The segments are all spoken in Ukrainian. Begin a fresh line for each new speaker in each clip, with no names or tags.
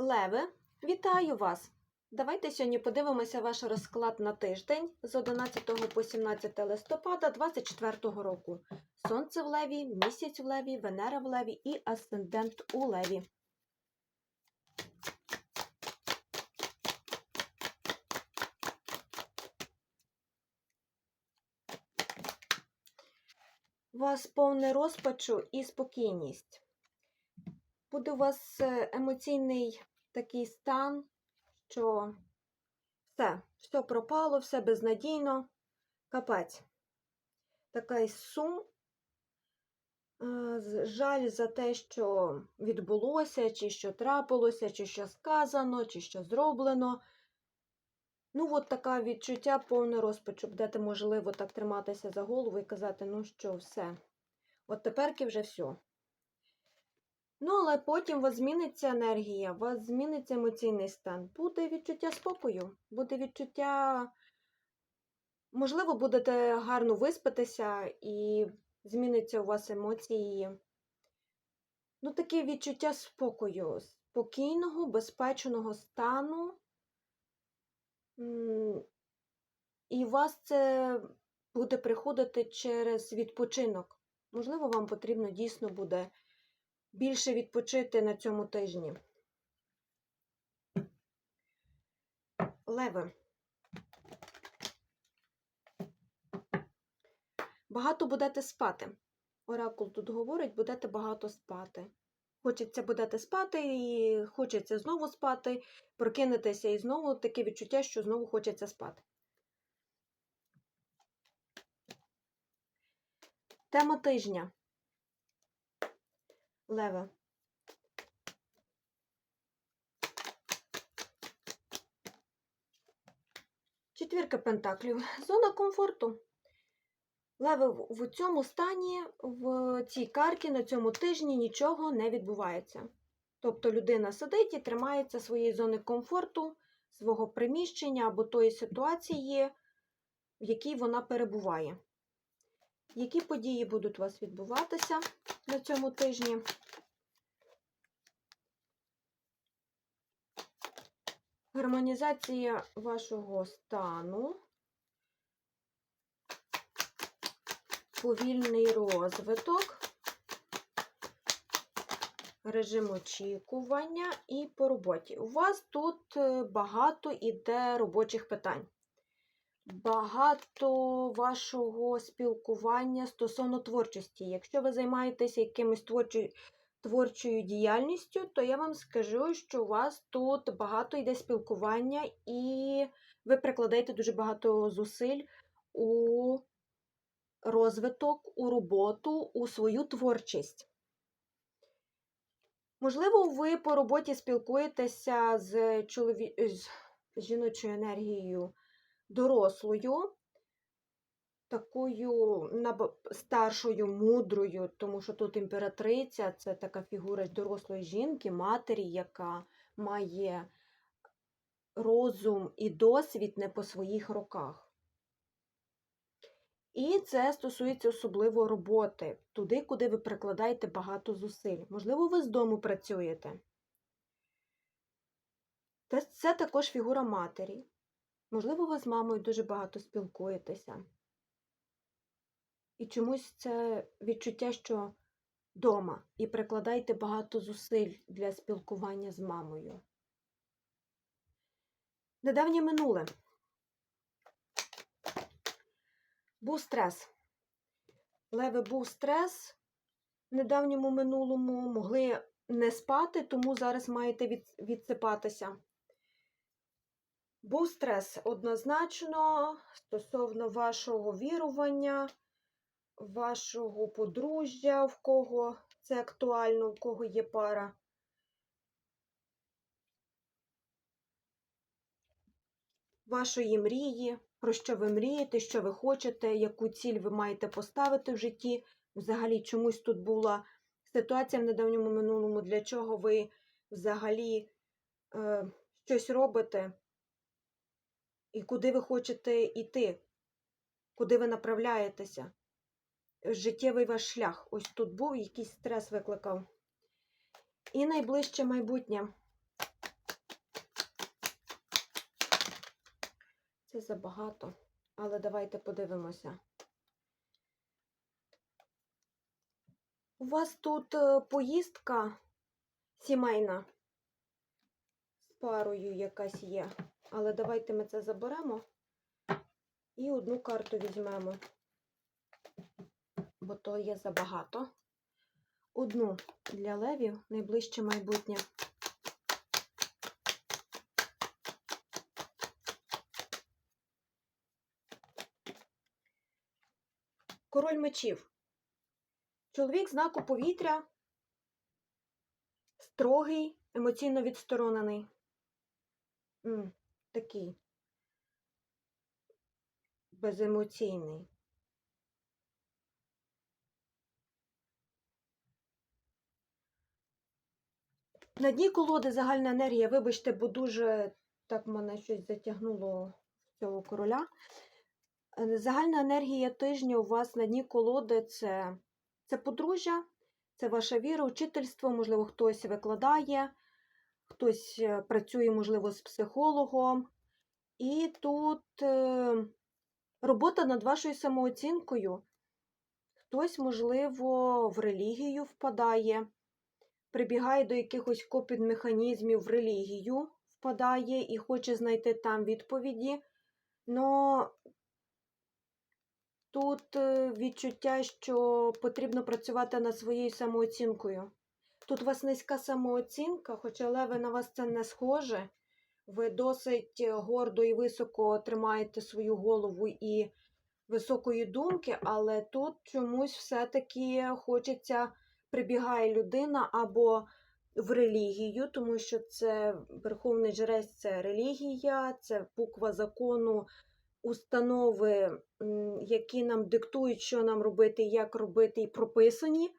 Леви, вітаю вас! Давайте сьогодні подивимося ваш розклад на тиждень з 11 по 17 листопада 2024 року. Сонце в Леві, місяць в Леві, Венера в Леві і асцендент у Леві. У вас повне розпачу і спокійність. Буде у вас е, емоційний такий стан, що все, все пропало, все безнадійно, капець. Такий сум, е, жаль за те, що відбулося, чи що трапилося, чи що сказано, чи що зроблено. Ну, от таке відчуття повне розпачу. Будете, можливо, так триматися за голову і казати, ну що, все. От теперки вже все. Ну, але потім у вас зміниться енергія, у вас зміниться емоційний стан. Буде відчуття спокою, буде відчуття, можливо, будете гарно виспатися і зміниться у вас емоції. Ну, таке відчуття спокою, спокійного, безпечного стану. І у вас це буде приходити через відпочинок. Можливо, вам потрібно дійсно буде більше відпочити на цьому тижні. Леви. Багато будете спати. Оракул тут говорить, будете багато спати. Хочеться будете спати, і хочеться знову спати, прокинетеся і знову таке відчуття, що знову хочеться спати. Тема тижня. Лева. Четвірка пентаклів. Зона комфорту. Леви в цьому стані, в цій карті на цьому тижні нічого не відбувається. Тобто людина сидить і тримається своєї зони комфорту, свого приміщення або тої ситуації, в якій вона перебуває. Які події будуть у вас відбуватися на цьому тижні? Гармонізація вашого стану, повільний розвиток, режим очікування і по роботі. У вас тут е, багато іде робочих питань. Багато вашого спілкування стосовно творчості. Якщо ви займаєтеся якимось творчою, творчою діяльністю, то я вам скажу, що у вас тут багато йде спілкування, і ви прикладаєте дуже багато зусиль у розвиток, у роботу, у свою творчість. Можливо, ви по роботі спілкуєтеся з, чолові... з жіночою енергією дорослою, такою старшою, мудрою, тому що тут імператриця це така фігура дорослої жінки, матері, яка має розум і досвід не по своїх роках. І це стосується особливо роботи, туди, куди ви прикладаєте багато зусиль. Можливо, ви з дому працюєте. Це також фігура матері. Можливо, ви з мамою дуже багато спілкуєтеся. І чомусь це відчуття, що вдома, і прикладайте багато зусиль для спілкування з мамою. Недавнє минуле. Був стрес. Леве був стрес в недавньому минулому, могли не спати, тому зараз маєте від, відсипатися. Був стрес однозначно стосовно вашого вірування, вашого подружжя, в кого це актуально, в кого є пара. Вашої мрії, про що ви мрієте, що ви хочете, яку ціль ви маєте поставити в житті. Взагалі, чомусь тут була ситуація в недавньому минулому, для чого ви взагалі е, щось робите і куди ви хочете йти, куди ви направляєтеся життєвий ваш шлях. Ось тут був якийсь стрес викликав. І найближче майбутнє. Це забагато, але давайте подивимося. У вас тут е, поїздка сімейна з парою якась є, але давайте ми це заберемо і одну карту візьмемо бо то є забагато. Одну для левів найближче майбутнє. Король мечів. Чоловік знаку повітря, строгий, емоційно відсторонений. М, такий беземоційний. На дні колоди загальна енергія, вибачте, бо дуже так мене щось затягнуло цього короля. Е, Загальна енергія тижня у вас на дні колоди це, це подружжя, це ваша віра, учительство, можливо, хтось викладає, хтось е, працює, можливо, з психологом. І тут е, робота над вашою самооцінкою. Хтось, можливо, в релігію впадає, прибігає до якихось копінг-механізмів в релігію, впадає і хоче знайти там відповіді. Но тут е, відчуття, що потрібно працювати над своєю самооцінкою. Тут у вас низька самооцінка, хоча леви на вас це не схоже. Ви досить гордо і високо тримаєте свою голову і високої думки, але тут чомусь все-таки хочеться, прибігає людина або в релігію, тому що це верховний жрець це релігія, це буква закону, установи, які нам диктують, що нам робити, як робити, і прописані.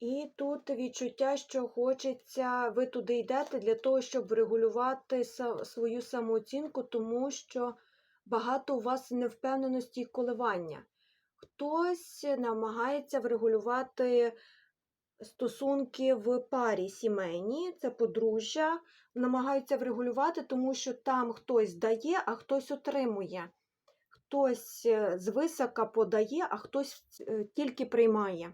І тут відчуття, що хочеться, ви туди йдете для того, щоб врегулювати свою самооцінку, тому що багато у вас невпевненості і коливання. Хтось намагається врегулювати стосунки в парі сімейні, це подружжя, намагаються врегулювати, тому що там хтось дає, а хтось отримує. Хтось е, звисока подає, а хтось е, тільки приймає.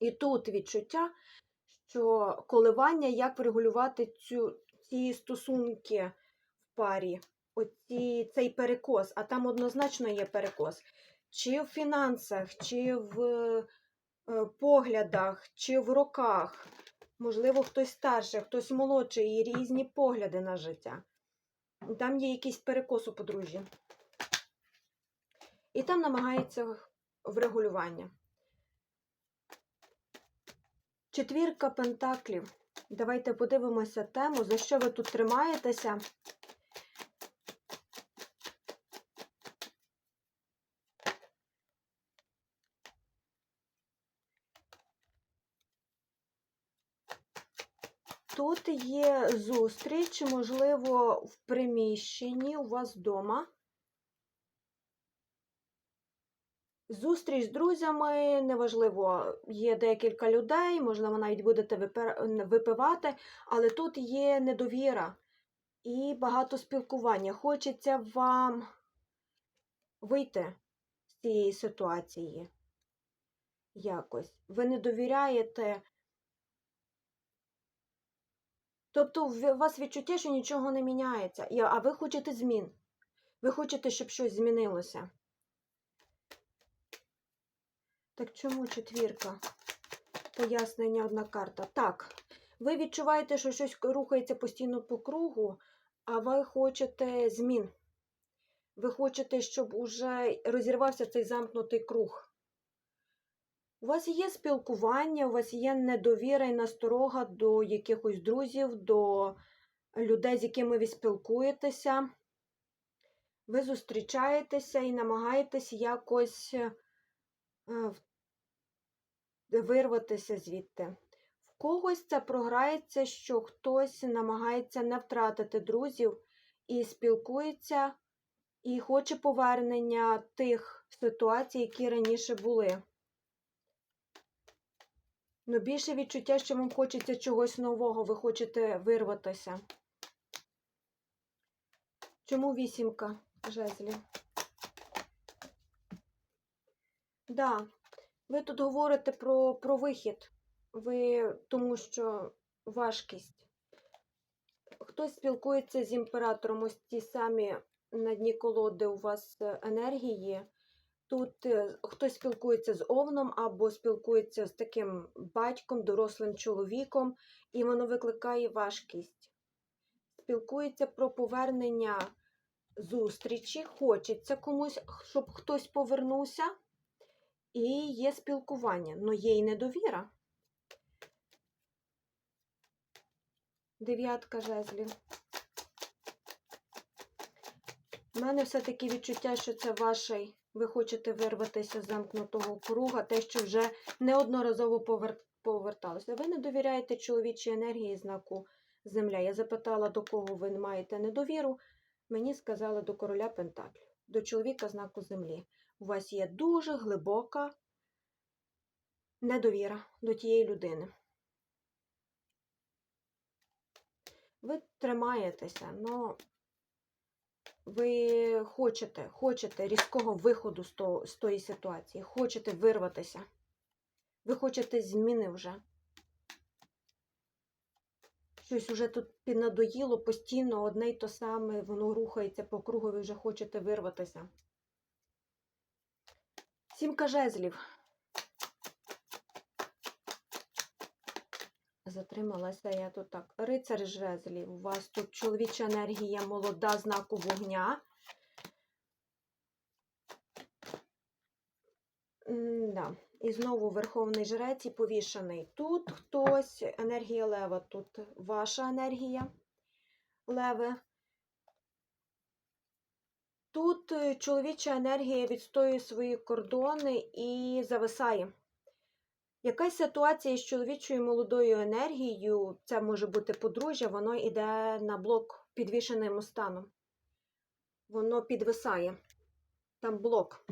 І тут відчуття, що коливання, як врегулювати цю, ці стосунки в парі, оці, цей перекос, а там однозначно є перекос. Чи в фінансах, чи в е, поглядах, чи в роках. Можливо, хтось старший, хтось молодший, і різні погляди на життя. Там є якийсь перекос у подружжі. І там намагається врегулювання. Четвірка пентаклів. Давайте подивимося тему, за що ви тут тримаєтеся. Тут є зустріч, можливо, в приміщенні у вас вдома. Зустріч з друзями, неважливо, є декілька людей, можливо, навіть будете випивати, але тут є недовіра і багато спілкування. Хочеться вам вийти з цієї ситуації якось. Ви не довіряєте. Тобто у вас відчуття, що нічого не міняється, а ви хочете змін. Ви хочете, щоб щось змінилося. Так чому четвірка? Пояснення одна карта. Так, ви відчуваєте, що щось рухається постійно по кругу, а ви хочете змін. Ви хочете, щоб уже розірвався цей замкнутий круг. У вас є спілкування, у вас є недовіра і насторога до якихось друзів, до людей, з якими ви спілкуєтеся. Ви зустрічаєтеся і намагаєтесь якось е, вирватися звідти. В когось це програється, що хтось намагається не втратити друзів і спілкується, і хоче повернення тих ситуацій, які раніше були. Ну, більше відчуття, що вам хочеться чогось нового, ви хочете вирватися. Чому вісімка жезлів? Да, ви тут говорите про, про вихід. Ви тому що важкість. Хтось спілкується з імператором, ось ті самі на дні колоди у вас е, енергії. Тут е, хтось спілкується з овном або спілкується з таким батьком, дорослим чоловіком, і воно викликає важкість. Спілкується про повернення зустрічі, хочеться комусь, щоб хтось повернувся, і є спілкування, але є і недовіра. Дев'ятка жезлів. У мене все-таки відчуття, що це ваший, ви хочете вирватися з замкнутого круга, те, що вже неодноразово повер... поверталося. Ви не довіряєте чоловічій енергії знаку Земля. Я запитала, до кого ви маєте недовіру. Мені сказали до короля Пентаклів, до чоловіка знаку Землі. У вас є дуже глибока недовіра до тієї людини. Ви тримаєтеся, але ви хочете, хочете різкого виходу з, того, з тої ситуації, хочете вирватися. Ви хочете зміни вже. Щось уже тут піднадоїло постійно одне й то саме, воно рухається по кругу, ви вже хочете вирватися. Сімка жезлів. Затрималася я тут так. Рицар жезлів. У вас тут чоловіча енергія молода знаку вогня. М-да. І знову верховний жрець і повішений. Тут хтось, енергія лева, тут ваша енергія леве. Тут е, чоловіча енергія відстоює свої кордони і зависає. Якась ситуація з чоловічою молодою енергією, це може бути подружжя, воно йде на блок підвішеним станом. Воно підвисає. Там блок.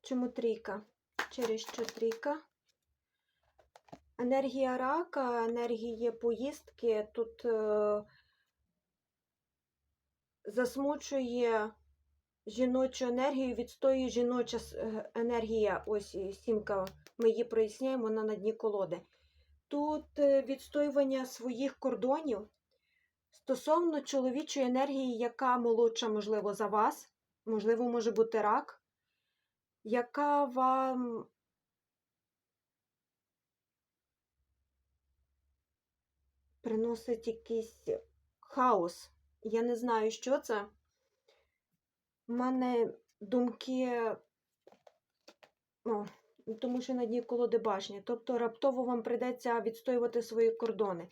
Чому трійка? Через що трійка? Енергія рака, енергія поїздки тут е, засмучує жіночу енергію, відстоює жіноча е, енергія. Ось сімка, ми її проясняємо, вона на дні колоди. Тут е, відстоювання своїх кордонів стосовно чоловічої енергії, яка молодша, можливо, за вас, можливо, може бути рак яка вам приносить якийсь хаос. Я не знаю, що це. У мене думки, о, тому що на дні колоди башні. Тобто раптово вам прийдеться відстоювати свої кордони.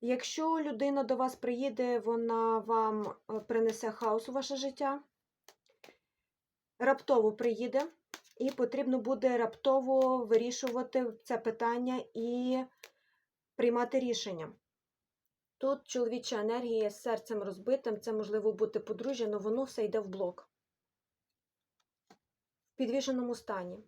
Якщо людина до вас приїде, вона вам е, принесе хаос у ваше життя раптово приїде, і потрібно буде раптово вирішувати це питання і приймати рішення. Тут чоловіча енергія з серцем розбитим, це можливо бути подружжя, але воно все йде в блок. В підвішеному стані.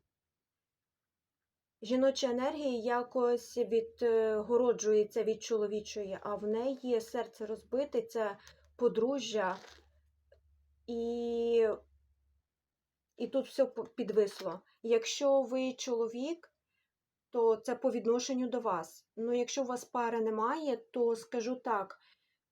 Жіноча енергія якось відгороджується від чоловічої, а в неї серце розбите, це подружжя і і тут все підвисло. Якщо ви чоловік, то це по відношенню до вас. Ну, якщо у вас пари немає, то скажу так: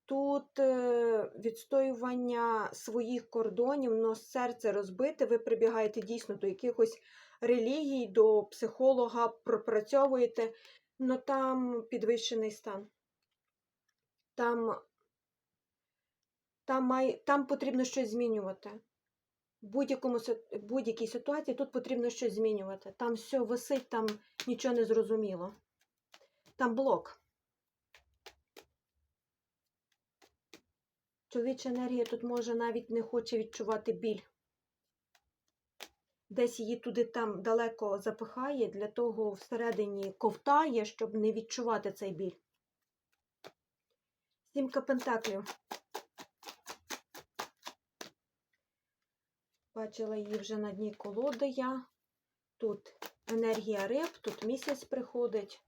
тут е, відстоювання своїх кордонів, но серце розбите, ви прибігаєте дійсно до якихось релігій, до психолога, пропрацьовуєте, але там підвищений стан. Там, там, має, там потрібно щось змінювати в будь-якому будь-якій ситуації тут потрібно щось змінювати. Там все висить, там нічого не зрозуміло. Там блок. Чоловіча енергія тут може навіть не хоче відчувати біль. Десь її туди там далеко запихає, для того всередині ковтає, щоб не відчувати цей біль. Сімка пентаклів. Бачила її вже на дні колоди я. Тут енергія риб, тут місяць приходить.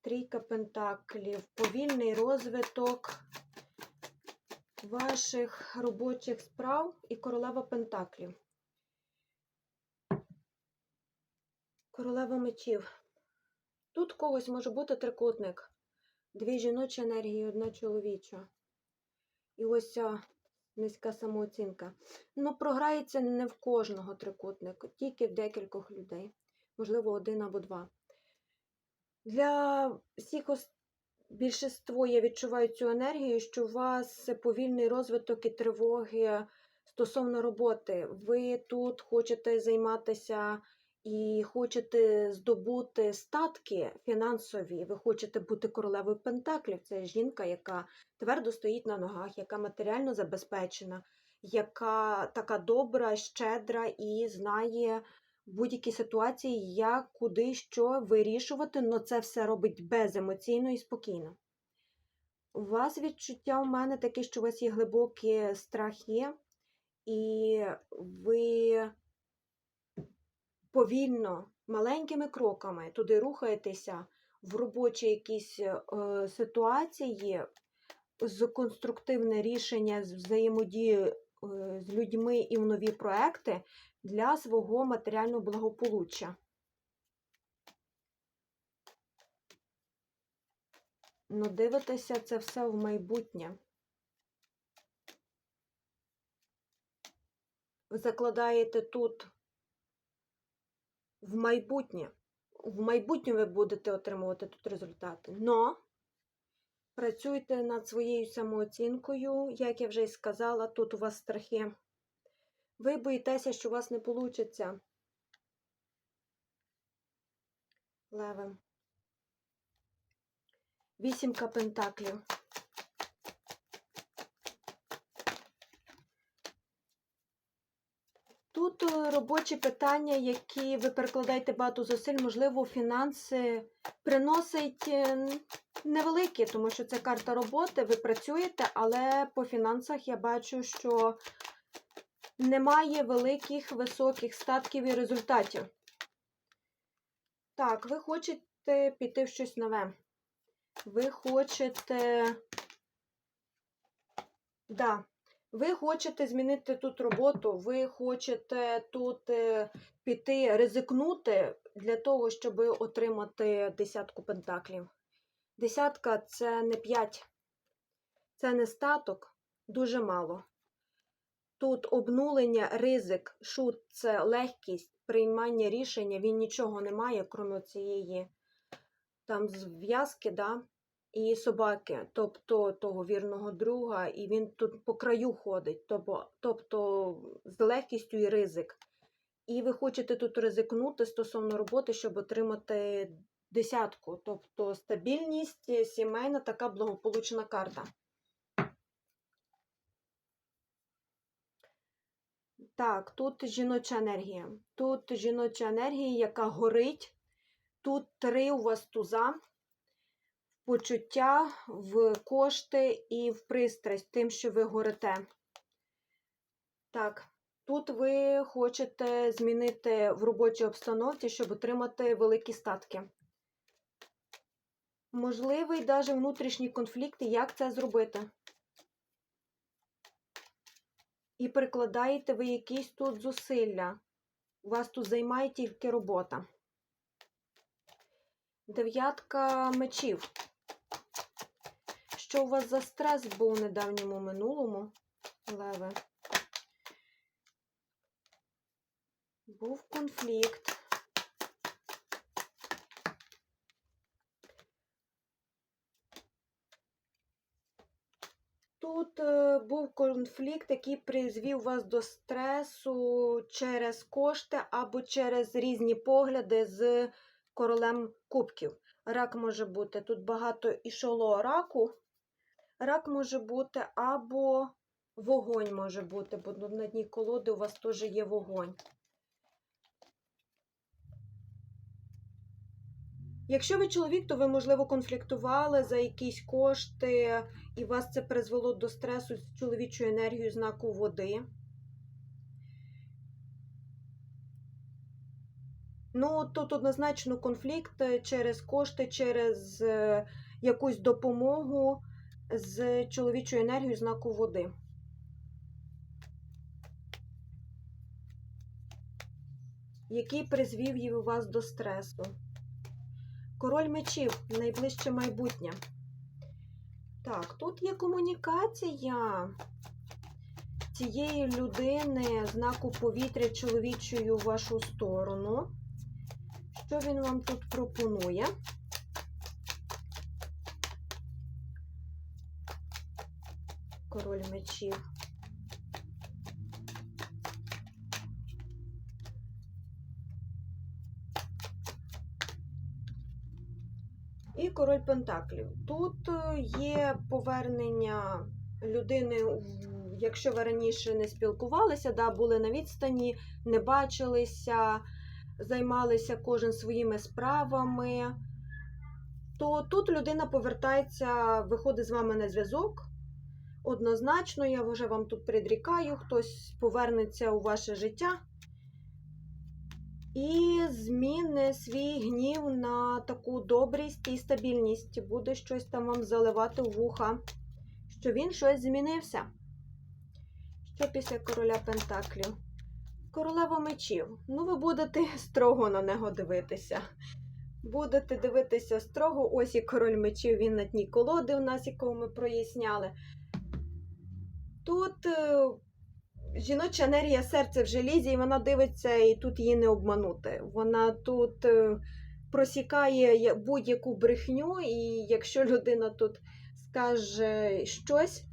Трійка пентаклів, повільний розвиток ваших робочих справ і королева пентаклів. Королева мечів. Тут когось може бути трикутник. Дві жіночі енергії, одна чоловіча. І ось низька самооцінка. Ну, програється не в кожного трикутник, тільки в декількох людей. Можливо, один або два. Для всіх ос- більшинство я відчуваю цю енергію, що у вас повільний розвиток і тривоги стосовно роботи. Ви тут хочете займатися і хочете здобути статки фінансові, ви хочете бути королевою Пентаклів. Це жінка, яка твердо стоїть на ногах, яка матеріально забезпечена, яка така добра, щедра і знає в будь-якій ситуації, як, куди, що вирішувати, але це все робить беземоційно і спокійно. У вас відчуття у мене таке, що у вас є глибокі страхи, і ви повільно, маленькими кроками туди рухаєтеся в робочі якісь е, ситуації, з конструктивне рішення з взаємодії е, з людьми і в нові проекти для свого матеріального благополуччя. Ну, дивитеся це все в майбутнє. Ви закладаєте тут в майбутнє. В майбутньому ви будете отримувати тут результати. Но працюйте над своєю самооцінкою, як я вже і сказала, тут у вас страхи. Ви боїтеся, що у вас не вийде. Леве. Вісімка пентаклів. Тут е, робочі питання, які ви перекладаєте багато зусиль, можливо, фінанси приносить е, невеликі, тому що це карта роботи, ви працюєте, але по фінансах я бачу, що немає великих високих статків і результатів. Так, ви хочете піти в щось нове. Ви хочете. Да, ви хочете змінити тут роботу, ви хочете тут е, піти, ризикнути для того, щоб отримати десятку пентаклів. Десятка це не п'ять, це не статок, дуже мало. Тут обнулення, ризик, шут це легкість, приймання рішення, він нічого не має, крім цієї там зв'язки, да, і собаки, тобто того вірного друга, і він тут по краю ходить, тобто, з легкістю і ризик. І ви хочете тут ризикнути стосовно роботи, щоб отримати десятку, тобто стабільність, е, сімейна така благополучна карта. Так, тут жіноча енергія. Тут жіноча енергія, яка горить. Тут три у вас туза почуття, в кошти і в пристрасть, тим, що ви горите. Так, тут ви хочете змінити в робочій обстановці, щоб отримати великі статки. Можливий навіть внутрішні конфлікти, як це зробити. І прикладаєте ви якісь тут зусилля. У вас тут займає тільки робота. Дев'ятка мечів. Що у вас за стрес був у недавньому минулому? Леве. Був конфлікт. Тут е, був конфлікт, який призвів вас до стресу через кошти або через різні погляди з королем кубків. Рак може бути. Тут багато ішоло раку. Рак може бути або вогонь може бути, бо на дні колоди у вас теж є вогонь. Якщо ви чоловік, то ви, можливо, конфліктували за якісь кошти, і вас це призвело до стресу з чоловічою енергією знаку води. Ну, тут однозначно конфлікт е, через кошти, через е, якусь допомогу з чоловічою енергією знаку води. Який призвів її у вас до стресу. Король мечів найближче майбутнє. Так, тут є комунікація цієї людини знаку повітря чоловічою в вашу сторону. Що він вам тут пропонує? Король мечів. І король Пентаклів. Тут е, є повернення людини, якщо ви раніше не спілкувалися, да, були на відстані, не бачилися, займалися кожен своїми справами, то тут людина повертається, виходить з вами на зв'язок. Однозначно, я вже вам тут предрікаю, хтось повернеться у ваше життя і зміни свій гнів на таку добрість і стабільність. Буде щось там вам заливати в вуха, що він щось змінився. Що після короля Пентаклів? Королева мечів. Ну, ви будете строго на нього дивитися. Будете дивитися строго. Ось і король мечів, він на дні колоди у нас, якого ми проясняли. Тут е, жіноча енергія серця в желізі, і вона дивиться, і тут її не обманути. Вона тут е, просікає будь-яку брехню, і якщо людина тут скаже щось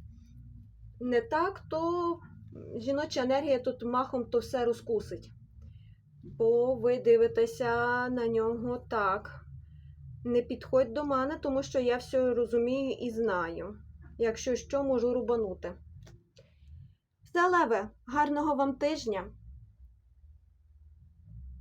не так, то жіноча енергія тут махом то все розкусить. Бо ви дивитеся на нього так. Не підходь до мене, тому що я все розумію і знаю. Якщо що, можу рубанути. Все, Леве, гарного вам тижня.